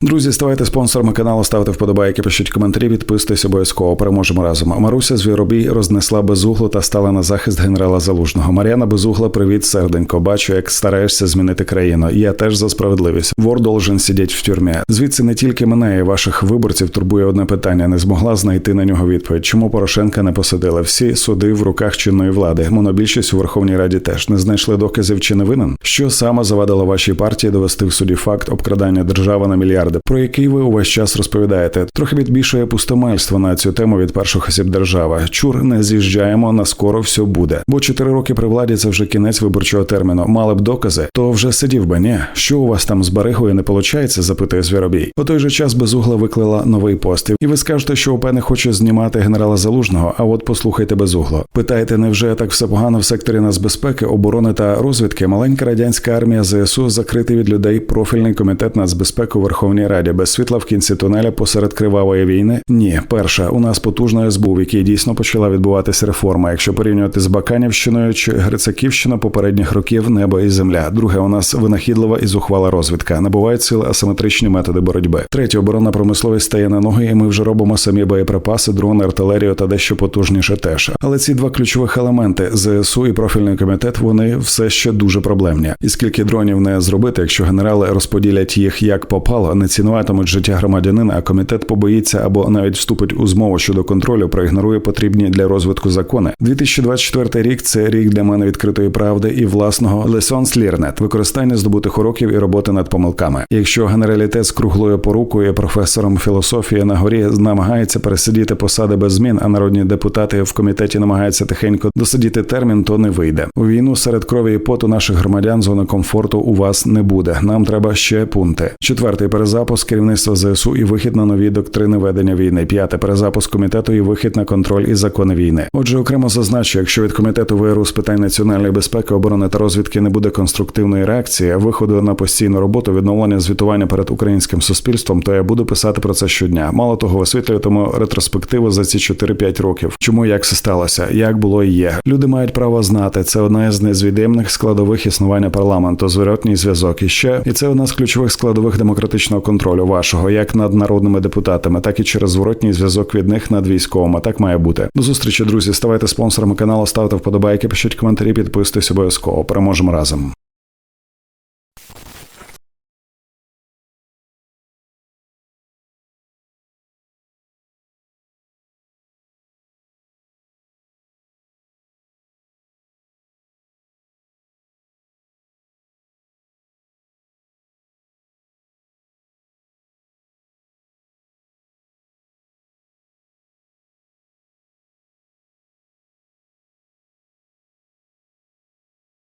Друзі, ставайте спонсорами каналу, ставте вподобайки, пишіть коментарі, підписуйтесь обов'язково. Переможемо разом. Маруся Звіробій рознесла безуглу та стала на захист генерала Залужного. Мар'яна Безугла, привіт, серденько. Бачу, як стараєшся змінити країну. Я теж за справедливість. Вор должен сидіти в тюрмі. Звідси не тільки мене і ваших виборців турбує одне питання. Не змогла знайти на нього відповідь. Чому Порошенка не посадили? Всі суди в руках чинної влади. Монобільшість у Верховній Раді теж не знайшли доказів чи не винен. Що саме завадило вашій партії довести в суді факт обкрадання держави на мільярди, про який ви увесь час розповідаєте? Трохи відбільшує пустомельство на цю тему від перших осіб держави. Чур не з'їжджаємо на скоро все буде. Бо чотири роки при владі це вже кінець виборчого терміну. Мали б докази, то вже сидів би. Ні, що у вас там з баригою не получається? запитує Звіробій. У той же час безугла виклала новий пост. І ви скажете, що ОП не хоче знімати генерала Залужного. А от послухайте безугло. Питаєте, невже так все погано в секторі нацбезпеки, оборони та розвідки? Маленька радянська армія ЗСУ закритий від людей профільний комітет нацбезпеки у Раді без світла в кінці тунеля посеред кривавої війни? Ні, перша у нас потужна СБУ, в якій дійсно почала відбуватися реформа. Якщо порівнювати з Баканівщиною чи Грицаківщиною попередніх років небо і земля. Друге, у нас винахідлива і зухвала розвідка. Набувають сили асиметричні методи боротьби. Третє, оборонна промисловість стає на ноги, і ми вже робимо самі боєприпаси, дрони, артилерію та дещо потужніше теж. Але ці два ключових елементи ЗСУ і профільний комітет вони все ще дуже проблемні. І скільки дронів не зробити, якщо генерали розподілять їх як попало, не цінуватимуть життя громадянина, а комітет побоїться або навіть вступить у змову щодо контролю, проігнорує потрібні для розвитку закони. 2024 рік це рік для мене відкритої правди і власного lessons learned, використання здобутих уроків і роботи над помилками. Якщо генералітет з круглою порукою професором філософії на горі намагається пересидіти посади без змін, а народні депутати в комітеті намагаються тихенько досидіти термін, то не вийде. У війну серед крові і поту наших громадян зони комфорту у вас не буде. Нам треба ще пункти. Четвертий перезапуск керівництва ЗСУ і вихід на нові доктрини ведення війни. П'яте перезапуск комітету і вихід на контроль і закони війни. Отже, окремо зазначу, якщо від комітету ВРУ з питань національної безпеки, оборони та розвідки не буде конструктивної реакції, виходу на постійну роботу, відновлення звітування перед українським суспільством, то я буду писати про це щодня. Мало того, висвітлюватиму ретроспективу за ці 4-5 років. Чому як це сталося? Як було і є? Люди мають право знати. Це одна із незвідимих складових існування парламенту, зворотній зв'язок і ще, і це одна з ключових складових демократичного контролю вашого, як над народними депутатами, так і через зворотній зв'язок від них над військовими. Так має бути. До зустрічі, друзі. Ставайте спонсорами каналу, ставте вподобайки, пишіть коментарі, підписуйтесь обов'язково. Переможемо разом.